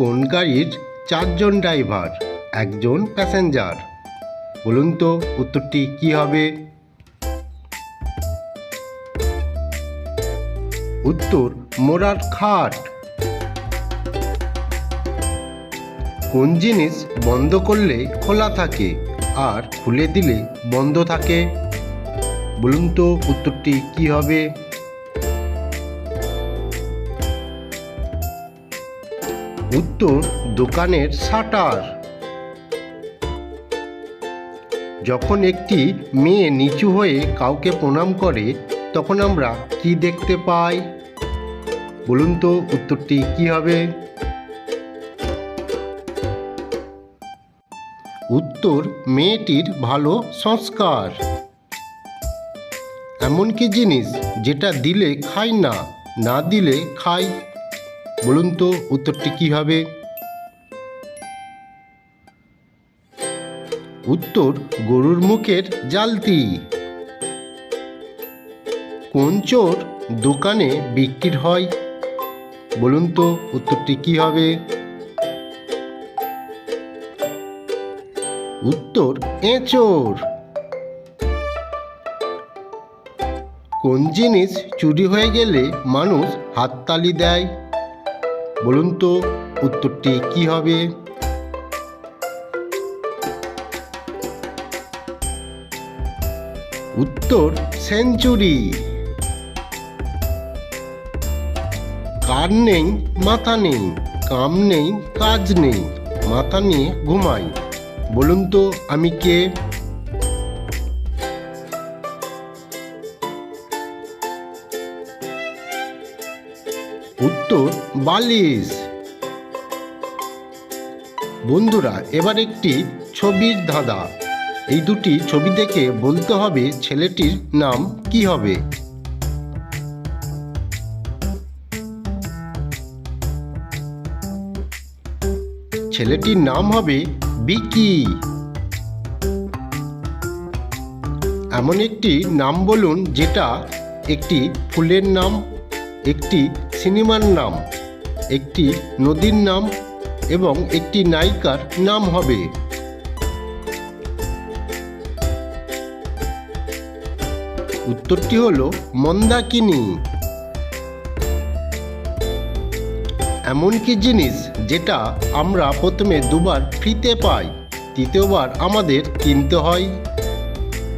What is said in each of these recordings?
কোন গাড়ির চারজন ড্রাইভার, একজন প্যাসেঞ্জার? বলুন তো উত্তরটি কি হবে? উত্তর মোরার খাট। কোন জিনিস বন্ধ করলে খোলা থাকে আর খুলে দিলে বন্ধ থাকে? বলুন তো উত্তরটি কি হবে? উত্তর, দোকানের শাটার। যখন একটি মেয়ে নিচু হয়ে কাউকে প্রণাম করে, তখন আমরা কি দেখতে পাই? বলুন তো উত্তরটি কি হবে? উত্তর, মেয়েটির ভালো সংস্কার। এমন কি জিনিস যেটা দিলে খাই না না দিলে খাই। বলুন তো উত্তরটি কি হবে? উত্তর, গরুর মুখের জালতি। কোন চোর দোকানে বিক্রি হয়? বলুন তো উত্তরটি কি হবে? উত্তর এঁচোর কোন জিনিস চুরি হয়ে গেলে মানুষ হাততালি দেয়? বলুন তো, উত্তরটি কি হবে? উত্তর, সেঞ্চুরি। কার নেই, মাথা নেই, কাম নেই, কাজ নেই, মাথা নিয়ে ঘুমাই। বলুন তো, আমি কে? উত্তর, বালিশ। বন্ধুরা, এবার একটি ছবির ধাঁধা। এই দুটি ছবি দেখে বলতে হবে ছেলেটির নাম কি হবে। ছেলেটির নাম হবে বিকি। এমন একটি নাম বলুন যেটা একটি ফুলের নাম, একটি সিনেমার নাম, একটি নদীর নাম এবং একটি নায়িকার নাম হবে। উত্তরটি হলো মন্দাকিনী। এমন কি জিনিস যেটা আমরা প্রথমে দুবার ফ্রিতে পাই, তৃতীয়বার আমাদের কিনতে হয়।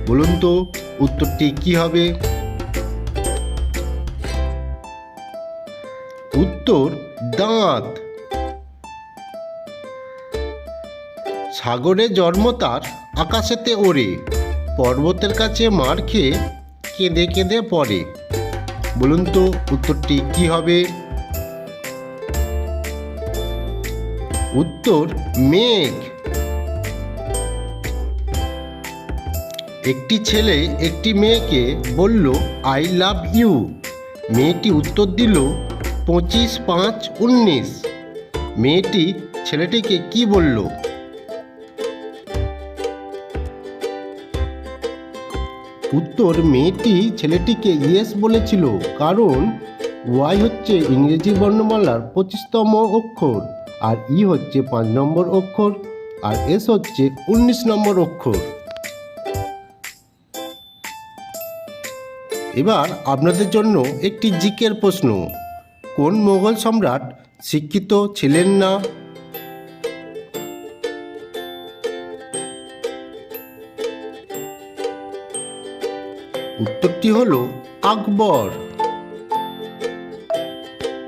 বলুন তো, উত্তরটি কি হবে? উত্তর দাঁত। সাগরে জন্ম তার, আকাশেতে ওড়ে। পর্বতের কাছে মার খেয়ে কেঁদে কেঁদে পড়ে। বলুন তো, উত্তরটি কি হবে? উত্তর, মেঘ। একটি ছেলে একটি মেয়েকে বলল, আই লাভ ইউ। মেয়েটি উত্তর দিল পঁচিশ পাঁচ উনিশ। মেয়েটি ছেলেটিকে কি বলল? উত্তর, মেয়েটি ছেলেটিকে ইয়েস বলেছিল, কারণ ওয়াই হচ্ছে ইংরেজি বর্ণমালার পঁচিশতম অক্ষর, আর ই হচ্ছে পাঁচ নম্বর অক্ষর, আর এস হচ্ছে উনিশ নম্বর অক্ষর। এবার আপনাদের জন্য একটি জিকের প্রশ্ন। কোন মোগল সম্রাট শিক্ষিত ছিলেন না? উত্তরটি হল আকবর।